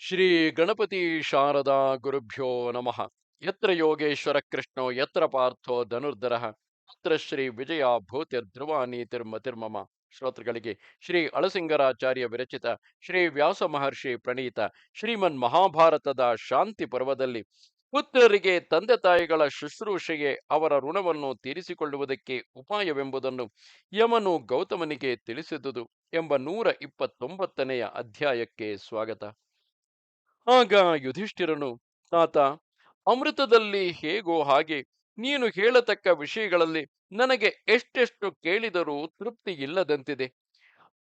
ಶ್ರೀ ಗಣಪತಿ ಶಾರದಾ ಗುರುಭ್ಯೋ ನಮಃ. ಯತ್ರ ಯೋಗೇಶ್ವರ ಕೃಷ್ಣೋ, ಯತ್ರ ಪಾರ್ಥೋ ಧನುರ್ಧರ ಅತ್ರ ಶ್ರೀ ವಿಜಯ ಭೂತಿರ್ಧ್ರುವ ನೀತಿರ್ಮತಿರ್ಮಮ ಶ್ರೋತೃಗಳಿಗೆ ಶ್ರೀ ಅಳಸಿಂಗರಾಚಾರ್ಯ ವಿರಚಿತ, ಶ್ರೀ ವ್ಯಾಸ ಮಹರ್ಷಿ ಪ್ರಣೀತ, ಶ್ರೀಮನ್ ಮಹಾಭಾರತದ ಶಾಂತಿ ಪರ್ವದಲ್ಲಿ ಪುತ್ರರಿಗೆ ತಂದೆ ತಾಯಿಗಳ ಶುಶ್ರೂಷೆಗೆ ಅವರ ಋಣವನ್ನು ತೀರಿಸಿಕೊಳ್ಳುವುದಕ್ಕೆ ಉಪಾಯವೆಂಬುದನ್ನು ಯಮನು ಗೌತಮನಿಗೆ ತಿಳಿಸಿದುದು ಎಂಬ ನೂರ ಇಪ್ಪತ್ತೊಂಬತ್ತನೆಯ ಅಧ್ಯಾಯಕ್ಕೆ ಸ್ವಾಗತ. ಆಗ ಯುಧಿಷ್ಠಿರನು, ತಾತ, ಅಮೃತದಲ್ಲಿ ಹೇಗೋ ಹಾಗೆ ನೀನು ಹೇಳತಕ್ಕ ವಿಷಯಗಳಲ್ಲಿ ನನಗೆ ಎಷ್ಟೆಷ್ಟು ಕೇಳಿದರೂ ತೃಪ್ತಿ ಇಲ್ಲದಂತಿದೆ.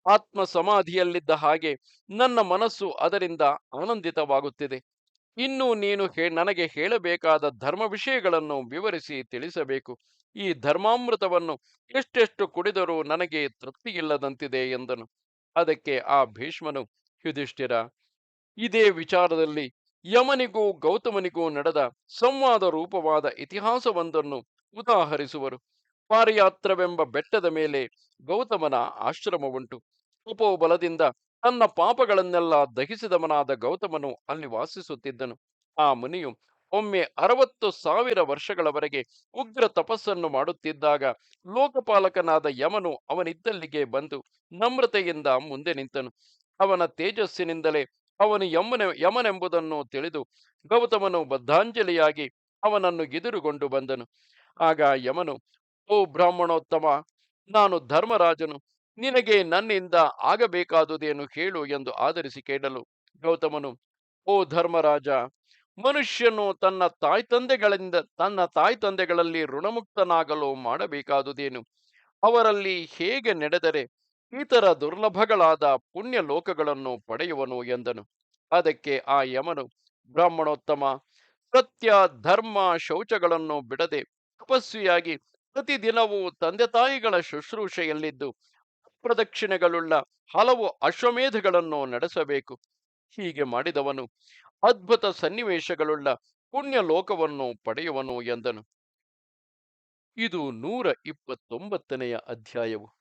ಆತ್ಮ ಸಮಾಧಿಯಲ್ಲಿದ್ದ ಹಾಗೆ ನನ್ನ ಮನಸ್ಸು ಅದರಿಂದ ಆನಂದಿತವಾಗುತ್ತಿದೆ. ಇನ್ನು ನೀನು ಹೇ, ನನಗೆ ಹೇಳಬೇಕಾದ ಧರ್ಮ ವಿಷಯಗಳನ್ನು ವಿವರಿಸಿ ತಿಳಿಸಬೇಕು. ಈ ಧರ್ಮಾಮೃತವನ್ನು ಎಷ್ಟೆಷ್ಟು ಕುಡಿದರೂ ನನಗೆ ತೃಪ್ತಿಯಿಲ್ಲದಂತಿದೆ ಎಂದನು. ಅದಕ್ಕೆ ಆ ಭೀಷ್ಮನು, ಯುಧಿಷ್ಠಿರ ಇದೇ ವಿಚಾರದಲ್ಲಿ ಯಮನಿಗೂ ಗೌತಮನಿಗೂ ನಡೆದ ಸಂವಾದ ರೂಪವಾದ ಇತಿಹಾಸವೊಂದನ್ನು ಉದಾಹರಿಸುವರು. ಪಾರಿಯಾತ್ರವೆಂಬ ಬೆಟ್ಟದ ಮೇಲೆ ಗೌತಮನ ಆಶ್ರಮವುಂಟು. ಉಪೋಬಲದಿಂದ ತನ್ನ ಪಾಪಗಳನ್ನೆಲ್ಲ ದಹಿಸಿದವನಾದ ಗೌತಮನು ಅಲ್ಲಿ ವಾಸಿಸುತ್ತಿದ್ದನು. ಆ ಮುನಿಯು ಒಮ್ಮೆ ಅರವತ್ತು ಸಾವಿರ ವರ್ಷಗಳವರೆಗೆ ಉಗ್ರ ತಪಸ್ಸನ್ನು ಮಾಡುತ್ತಿದ್ದಾಗ ಲೋಕಪಾಲಕನಾದ ಯಮನು ಅವನಿದ್ದಲ್ಲಿಗೆ ಬಂದು ನಮ್ರತೆಯಿಂದ ಮುಂದೆ ನಿಂತನು. ಅವನ ತೇಜಸ್ಸಿನಿಂದಲೇ ಅವನು ಯಮನೆ, ಯಮನೆಂಬುದನ್ನು ತಿಳಿದು ಗೌತಮನು ಬದ್ಧಾಂಜಲಿಯಾಗಿ ಅವನನ್ನು ಎದುರುಗೊಂಡು ಬಂದನು. ಆಗ ಯಮನು, ಓ ಬ್ರಾಹ್ಮಣೋತ್ತಮ, ನಾನು ಧರ್ಮರಾಜನು, ನಿನಗೆ ನನ್ನಿಂದ ಆಗಬೇಕಾದುದೇನು ಹೇಳು ಎಂದು ಆಧರಿಸಿ ಕೇಳಲು. ಗೌತಮನು, ಓ ಧರ್ಮರಾಜ, ಮನುಷ್ಯನು ತನ್ನ ತಾಯಿ ತಂದೆಗಳಿಂದ, ತನ್ನ ತಾಯಿ ತಂದೆಗಳಲ್ಲಿ ಋಣಮುಕ್ತನಾಗಲು ಮಾಡಬೇಕಾದುದೇನು? ಅವರಲ್ಲಿ ಹೇಗೆ ನಡೆದರೆ ಇತರ ದುರ್ಲಭಗಳಾದ ಪುಣ್ಯ ಲೋಕಗಳನ್ನು ಪಡೆಯುವನು ಎಂದನು. ಅದಕ್ಕೆ ಆ ಯಮನು, ಬ್ರಾಹ್ಮಣೋತ್ತಮ, ಸತ್ಯ, ಧರ್ಮ, ಶೌಚಗಳನ್ನು ಬಿಡದೆ ತಪಸ್ವಿಯಾಗಿ ಪ್ರತಿದಿನವೂ ತಂದೆ ತಾಯಿಗಳ ಶುಶ್ರೂಷೆಯಲ್ಲಿದ್ದು, ಪ್ರದಕ್ಷಿಣೆಗಳುಳ್ಳ ಹಲವು ಅಶ್ವಮೇಧಗಳನ್ನು ನಡೆಸಬೇಕು. ಹೀಗೆ ಮಾಡಿದವನು ಅದ್ಭುತ ಸನ್ನಿವೇಶಗಳುಳ್ಳ ಪುಣ್ಯ ಲೋಕವನ್ನು ಪಡೆಯುವನು ಎಂದನು. ಇದು ನೂರ ಇಪ್ಪತ್ತೊಂಬತ್ತನೆಯ ಅಧ್ಯಾಯವು.